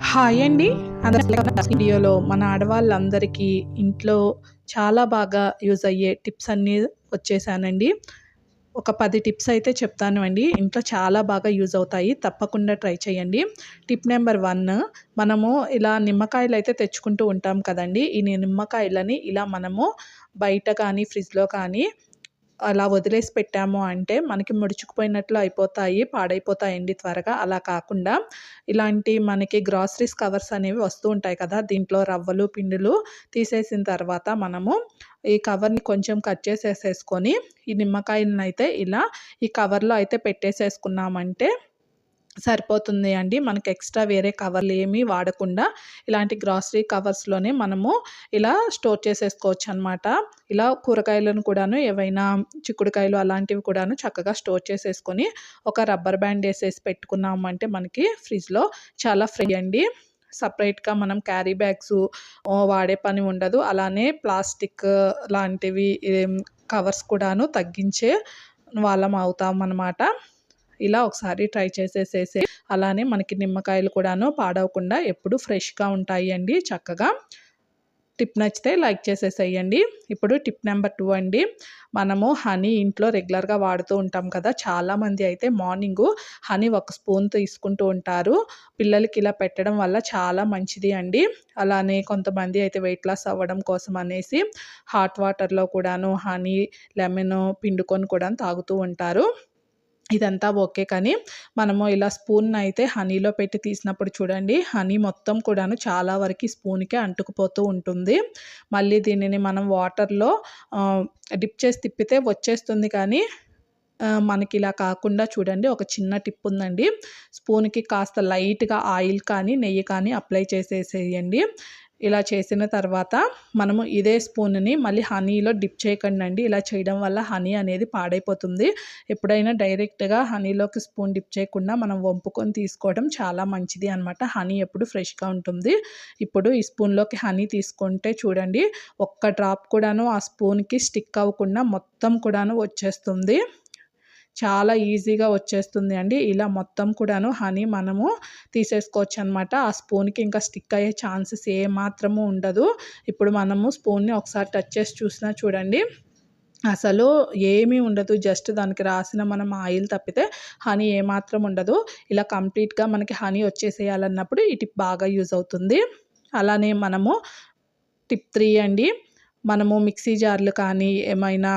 Hi అండి. అందరికీ వీడియోలో మన ఆడవాళ్ళందరికీ ఇంట్లో చాలా బాగా యూజ్ అయ్యే టిప్స్ అన్నీ వచ్చేసానండి. ఒక పది టిప్స్ అయితే చెప్తాను అండి. ఇంట్లో చాలా బాగా యూజ్ అవుతాయి. తప్పకుండా ట్రై చేయండి. టిప్ నెంబర్ వన్ మనము ఇలా నిమ్మకాయలు అయితే తెచ్చుకుంటూ ఉంటాం కదండి. ఈ నిమ్మకాయలని ఇలా మనము బయట కానీ ఫ్రిడ్జ్లో కానీ అలా వదిలేసి పెట్టాము అంటే మనకి ముడుచుకుపోయినట్లు అయిపోతాయి పాడైపోతాయండి త్వరగా. అలా కాకుండా ఇలాంటి మనకి గ్రాసరీస్ కవర్స్ అనేవి వస్తూ ఉంటాయి కదా దీంట్లో రవ్వలు పిండిలు తీసేసిన తర్వాత మనము ఈ కవర్ని కొంచెం కట్ చేసేసేసుకొని ఈ నిమ్మకాయలను అయితే ఇలా ఈ కవర్లో అయితే పెట్టేసేసుకున్నామంటే సరిపోతుంది అండి. మనకి ఎక్స్ట్రా వేరే కవర్లు ఏమీ వాడకుండా ఇలాంటి గ్రాసరీ కవర్స్లోనే మనము ఇలా స్టోర్ చేసేసుకోవచ్చు అనమాట ఇలా కూరగాయలను కూడాను ఏవైనా చిక్కుడుకాయలు అలాంటివి కూడాను చక్కగా స్టోర్ చేసేసుకొని ఒక రబ్బర్ బ్యాండ్ వేసేసి పెట్టుకున్నామంటే మనకి ఫ్రిడ్జ్లో చాలా ఫ్రీ అండి. సపరేట్గా మనం క్యారీ బ్యాగ్స్ వాడే పని ఉండదు. అలానే ప్లాస్టిక్ లాంటివి కవర్స్ కూడాను తగ్గించే వాళ్ళం అవుతాం అన్నమాట. ఇలా ఒకసారి ట్రై చేసేసేసి. అలానే మనకి నిమ్మకాయలు కూడాను పాడవకుండా ఎప్పుడు ఫ్రెష్గా ఉంటాయి అండి చక్కగా టిప్ నచ్చితే లైక్ చేసేసేయండి. ఇప్పుడు టిప్ నెంబర్ టూ అండి. మనము హనీ ఇంట్లో రెగ్యులర్గా వాడుతూ ఉంటాం కదా. చాలామంది అయితే మార్నింగు హనీ ఒక స్పూన్ తీసుకుంటూ ఉంటారు. పిల్లలకి ఇలా పెట్టడం వల్ల చాలా మంచిది అండి. అలానే కొంతమంది అయితే వెయిట్ లాస్ అవ్వడం కోసం అనేసి హాట్ వాటర్లో కూడాను హనీ లెమన్ పిండుకొని కూడా తాగుతూ ఉంటారు. ఇదంతా ఓకే కానీ మనము ఇలా స్పూన్ అయితే హనీలో పెట్టి తీసినప్పుడు చూడండి హనీ మొత్తం కూడాను చాలా వరకు స్పూన్కే అంటుకుపోతూ ఉంటుంది. మళ్ళీ దీనిని మనం వాటర్లో డిప్ చేసి తిప్పితే వచ్చేస్తుంది కానీ మనకి ఇలా కాకుండా చూడండి ఒక చిన్న టిప్ ఉందండి. స్పూన్కి కాస్త లైట్గా ఆయిల్ కానీ నెయ్యి కానీ అప్లై చేసేసేయండి. ఇలా చేసిన తర్వాత మనము ఇదే స్పూన్ని మళ్ళీ హనీలో డిప్ చేయకండి ఇలా చేయడం వల్ల హనీ అనేది పాడైపోతుంది. ఎప్పుడైనా డైరెక్ట్గా హనీలోకి స్పూన్ డిప్ చేయకుండా మనం వంపుకొని తీసుకోవడం చాలా మంచిది అనమాట హనీ ఎప్పుడు ఫ్రెష్గా ఉంటుంది. ఇప్పుడు ఈ స్పూన్లోకి హనీ తీసుకుంటే చూడండి ఒక్క డ్రాప్ కూడాను ఆ స్పూన్కి స్టిక్ అవ్వకుండా మొత్తం కూడాను వచ్చేస్తుంది. చాలా ఈజీగా వచ్చేస్తుంది అండి. ఇలా మొత్తం కూడాను హనీ మనము తీసేసుకోవచ్చు అనమాట ఆ స్పూన్కి ఇంకా స్టిక్ అయ్యే ఛాన్సెస్ ఏమాత్రము ఉండదు. ఇప్పుడు మనము స్పూన్ని ఒకసారి టచ్ చేసి చూసినా చూడండి. అసలు ఏమీ ఉండదు. జస్ట్ దానికి రాసిన మనం ఆయిల్ తప్పితే హనీ ఏమాత్రం ఉండదు. ఇలా కంప్లీట్గా మనకి హనీ వచ్చేసేయాలన్నప్పుడు ఈ టిప్ బాగా యూజ్ అవుతుంది. అలానే మనము టిప్ త్రీ అండి. మనము మిక్సీ జార్లు కానీ ఏమైనా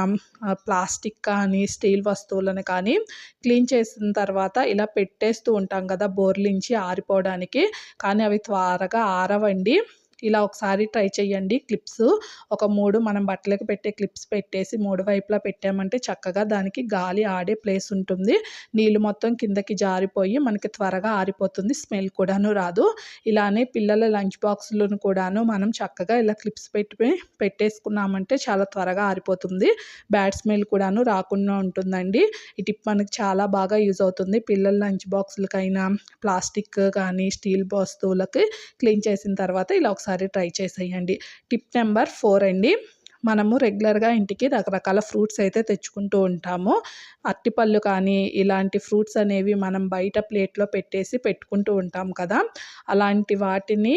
ప్లాస్టిక్ కానీ స్టీల్ వస్తువులను కానీ క్లీన్ చేసిన తర్వాత ఇలా పెట్టేస్తూ ఉంటాం కదా బోర్లించి ఆరిపోవడానికి. కానీ అవి త్వరగా ఆరవండి. ఇలా ఒకసారి ట్రై చేయండి క్లిప్స్. ఒక మూడు మనం బట్టలకు పెట్టే క్లిప్స్ పెట్టేసి మూడు వైపులా పెట్టామంటే చక్కగా దానికి గాలి ఆడే ప్లేస్ ఉంటుంది. నీళ్ళు మొత్తం కిందకి జారిపోయి మనకి త్వరగా ఆరిపోతుంది. స్మెల్ కూడాను రాదు. ఇలానే పిల్లల లంచ్ బాక్స్లను కూడాను మనం చక్కగా ఇలా క్లిప్స్ పెట్టి పెట్టేసుకున్నామంటే చాలా త్వరగా ఆరిపోతుంది. బ్యాడ్ స్మెల్ కూడాను రాకుండా ఉంటుందండి. ఈ టిప్ మనకి చాలా బాగా యూజ్ అవుతుంది. పిల్లల లంచ్ బాక్సులకైనా ప్లాస్టిక్ కానీ స్టీల్ వస్తువులకి క్లీన్ చేసిన తర్వాత ఇలా ఒకసారి ఒకసారి ట్రై చేసేయండి. టిప్ నెంబర్ ఫోర్ అండి. మనము రెగ్యులర్గా ఇంటికి రకరకాల ఫ్రూట్స్ అయితే తెచ్చుకుంటూ ఉంటాము. అరటిపళ్ళు కానీ ఇలాంటి ఫ్రూట్స్ అనేవి మనం బయట ప్లేట్లో పెట్టేసి పెట్టుకుంటూ ఉంటాం కదా. అలాంటి వాటిని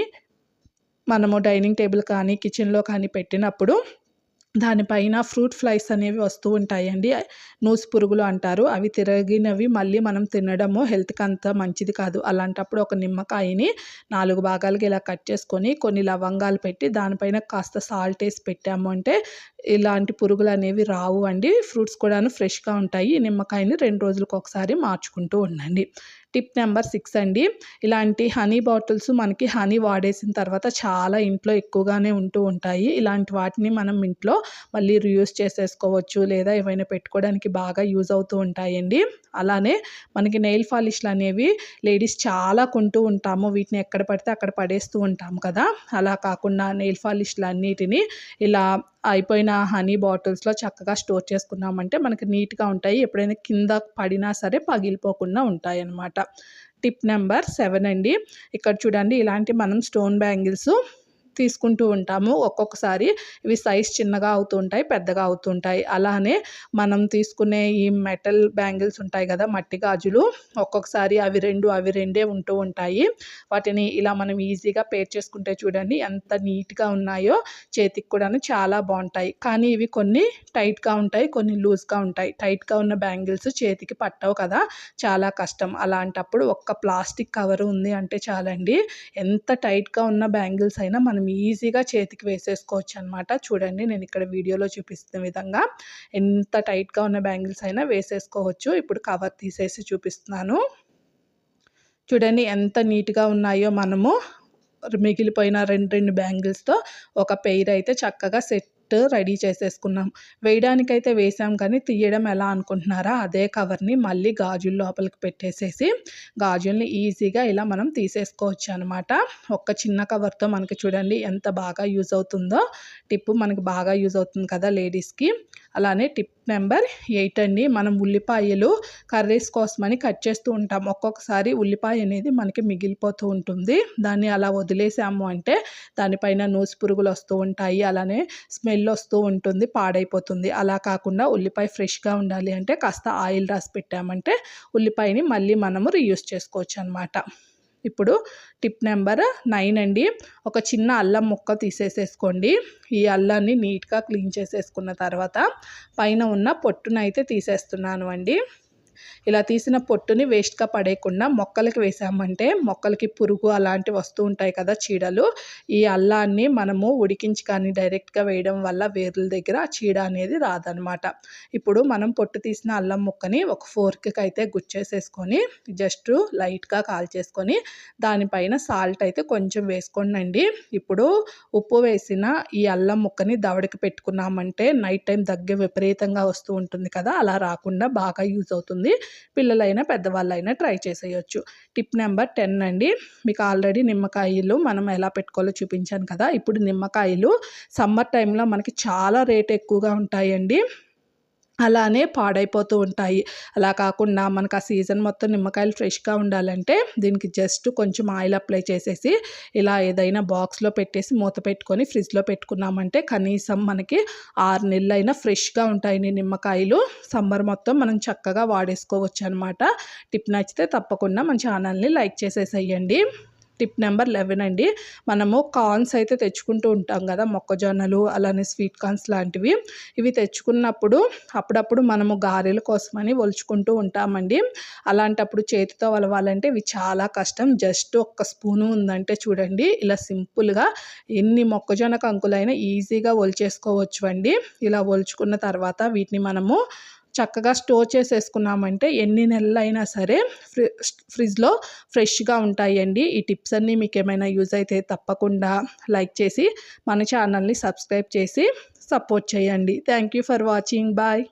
మనము డైనింగ్ టేబుల్ కానీ కిచెన్లో కానీ పెట్టినప్పుడు దానిపైన ఫ్రూట్ ఫ్లైస్ అనేవి వస్తూ ఉంటాయండి. నూసి పురుగులు అంటారు. అవి తిరిగినవి మళ్ళీ మనం తినడము హెల్త్కి అంత మంచిది కాదు. అలాంటప్పుడు ఒక నిమ్మకాయని నాలుగు భాగాలకి ఇలా కట్ చేసుకొని కొన్ని లవంగాలు పెట్టి దానిపైన కాస్త సాల్ట్ వేసి పెట్టాము అంటే ఇలాంటి పురుగులు అనేవి రావు అండి. ఫ్రూట్స్ కూడాను ఫ్రెష్గా ఉంటాయి. నిమ్మకాయని రెండు రోజులకు ఒకసారి మార్చుకుంటూ ఉండండి. టిప్ నెంబర్ సిక్స్ అండి. ఇలాంటి హనీ బాటిల్స్ మనకి హనీ వాడేసిన తర్వాత చాలా ఇంట్లో ఎక్కువగానే ఉంటూ ఉంటాయి. ఇలాంటి వాటిని మనం ఇంట్లో మళ్ళీ రియూస్ చేసేసుకోవచ్చు లేదా ఏమైనా పెట్టుకోవడానికి బాగా యూజ్ అవుతూ ఉంటాయండి. అలానే మనకి నెయిల్ పాలిష్లు అనేవి లేడీస్ చాలా కొంటూ ఉంటాము. వీటిని ఎక్కడ పడితే అక్కడ పడేస్తూ ఉంటాము కదా. అలా కాకుండా నెయిల్ పాలిష్లు అన్నిటిని ఇలా అయిపోయిన హనీ బాటిల్స్లో చక్కగా స్టోర్ చేసుకున్నామంటే మనకి నీట్గా ఉంటాయి. ఎప్పుడైనా కింద పడినా సరే పగిలిపోకుండా ఉంటాయి అన్నమాట టిప్ నెంబర్ సెవెన్ అండి. ఇక్కడ చూడండి ఇలాంటి మనం స్టోన్ బ్యాంగిల్స్ తీసుకుంటూ ఉంటాము. ఒక్కొక్కసారి ఇవి సైజ్ చిన్నగా అవుతుంటాయి పెద్దగా అవుతుంటాయి అలానే మనం తీసుకునే ఈ మెటల్ బ్యాంగిల్స్ ఉంటాయి కదా మట్టి గాజులు ఒక్కొక్కసారి అవి రెండు అవి రెండే ఉంటూ ఉంటాయి. వాటిని ఇలా మనం ఈజీగా పేర్ చేసుకుంటే చూడండి ఎంత నీట్గా ఉన్నాయో చేతికి కూడా చాలా బాగుంటాయి. కానీ ఇవి కొన్ని టైట్గా ఉంటాయి కొన్ని లూజ్గా ఉంటాయి. టైట్గా ఉన్న బ్యాంగిల్స్ చేతికి పట్టవు కదా చాలా కష్టం. అలాంటప్పుడు ఒక్క ప్లాస్టిక్ కవర్ ఉంది అంటే చాలండి. ఎంత టైట్గా ఉన్న బ్యాంగిల్స్ అయినా మనం ఈజీగా చేతికి వేసేసుకోవచ్చు అనమాట చూడండి నేను ఇక్కడ వీడియోలో చూపిస్తున్న విధంగా ఎంత టైట్గా ఉన్న బ్యాంగిల్స్ అయినా వేసేసుకోవచ్చు. ఇప్పుడు కవర్ తీసేసి చూపిస్తున్నాను. చూడండి ఎంత నీట్గా ఉన్నాయో మనము. మిగిలిపోయిన రెండు రెండు బ్యాంగిల్స్తో ఒక పెయిర్ అయితే చక్కగా సెట్ రెడీ చేసేసుకున్నాం. వేయడానికైతే వేసాం కానీ తీయడం ఎలా అనుకుంటున్నారా? అదే కవర్ని మళ్ళీ గాజుల లోపలికి పెట్టేసేసి గాజుల్ని ఈజీగా ఇలా మనం తీసేసుకోవచ్చు అనమాట ఒక్క చిన్న కవర్తో మనకి చూడండి ఎంత బాగా యూజ్ అవుతుందో. టిప్ మనకి బాగా యూజ్ అవుతుంది కదా లేడీస్కి. అలానే టిప్ నెంబర్ ఎయిట్ అండి. మనం ఉల్లిపాయలు కర్రీస్ కోసమని కట్ చేస్తూ ఉంటాం. ఒక్కొక్కసారి ఉల్లిపాయ అనేది మనకి మిగిలిపోతూ ఉంటుంది. దాన్ని అలా వదిలేసాము అంటే దానిపైన నూసి పురుగులు వస్తూ ఉంటాయి. అలానే స్మెల్ వస్తూ ఉంటుంది పాడైపోతుంది. అలా కాకుండా ఉల్లిపాయ ఫ్రెష్గా ఉండాలి అంటే కాస్త ఆయిల్ రాసి పెట్టామంటే ఉల్లిపాయని మళ్ళీ మనము రీయూస్ చేసుకోవచ్చు అనమాట ఇప్పుడు టిప్ నెంబర్ నైన్ అండి. ఒక చిన్న అల్లం ముక్క తీసేసేసుకోండి. ఈ అల్లాన్ని నీట్గా క్లీన్ చేసేసుకున్న తర్వాత పైన ఉన్న పొట్టునైతే తీసేస్తున్నాను అండి. ఇలా తీసిన పొట్టుని వేస్ట్గా పడేయకుండా మొక్కలకి వేసామంటే మొక్కలకి పురుగు అలాంటివి వస్తూ ఉంటాయి కదా చీడలు. ఈ అల్లాన్ని మనము ఉడికించి కానీ డైరెక్ట్గా వేయడం వల్ల వేర్ల దగ్గర చీడ అనేది రాదనమాట ఇప్పుడు మనం పొట్టు తీసిన అల్లం ముక్కని ఒక ఫోర్క్కి అయితే గుచ్చేసేసుకొని జస్ట్ లైట్గా కాల్చేసుకొని దానిపైన సాల్ట్ అయితే కొంచెం వేసుకోండి ఇప్పుడు ఉప్పు వేసిన ఈ అల్లం ముక్కని దవడికి పెట్టుకున్నామంటే నైట్ టైం దగ్గర విపరీతంగా వస్తూ ఉంటుంది కదా అలా రాకుండా బాగా యూజ్ అవుతుంది. పిల్లలైనా పెద్దవాళ్ళైనా ట్రై చేసేయచ్చు. టిప్ నెంబర్ టెన్ అండి. మీకు ఆల్రెడీ నిమ్మకాయలు మనం ఎలా పెట్టుకోవాలో చూపించాను కదా. ఇప్పుడు నిమ్మకాయలు సమ్మర్ టైంలో మనకి చాలా రేట్ ఎక్కువగా ఉంటాయండి. అలానే పాడైపోతూ ఉంటాయి. అలా కాకుండా మనకు ఆ సీజన్ మొత్తం నిమ్మకాయలు ఫ్రెష్గా ఉండాలంటే దీనికి జస్ట్ కొంచెం ఆయిల్ అప్లై చేసేసి ఇలా ఏదైనా బాక్స్లో పెట్టేసి మూత పెట్టుకొని ఫ్రిడ్జ్లో పెట్టుకున్నామంటే కనీసం మనకి ఆరు నెలలైనా ఫ్రెష్గా ఉంటాయి నిమ్మకాయలు సమ్మర్ మొత్తం మనం చక్కగా వాడేసుకోవచ్చు అనమాట టిప్ నచ్చితే తప్పకుండా మన ఛానల్ని లైక్ చేసేసేయండి. టిప్ నెంబర్ లెవెన్ అండి. మనము కార్న్స్ అయితే తెచ్చుకుంటూ ఉంటాం కదా మొక్కజొన్నలు అలానే స్వీట్ కార్న్స్ లాంటివి. ఇవి తెచ్చుకున్నప్పుడు అప్పుడప్పుడు మనము గారెల కోసమని ఒలుచుకుంటూ ఉంటామండి. అలాంటప్పుడు చేతితో వలవాలంటే ఇవి చాలా కష్టం. జస్ట్ ఒక్క స్పూను ఉందంటే చూడండి ఇలా సింపుల్గా ఎన్ని మొక్కజొన్న కంకులైనా ఈజీగా ఒలిచేసుకోవచ్చు అండి ఇలా ఒలుచుకున్న తర్వాత వీటిని మనము చక్కగా స్టోర్ చేసేసుకున్నామంటే ఎన్ని నెలలు అయినా సరే ఫ్రి ఫ్రిడ్జ్లో ఫ్రెష్గా ఉంటాయండి. ఈ టిప్స్ అన్నీ మీకు ఏమైనా యూజ్ అయితే తప్పకుండా లైక్ చేసి మన ఛానల్ని సబ్స్క్రైబ్ చేసి సపోర్ట్ చేయండి. Thank you for watching. Bye.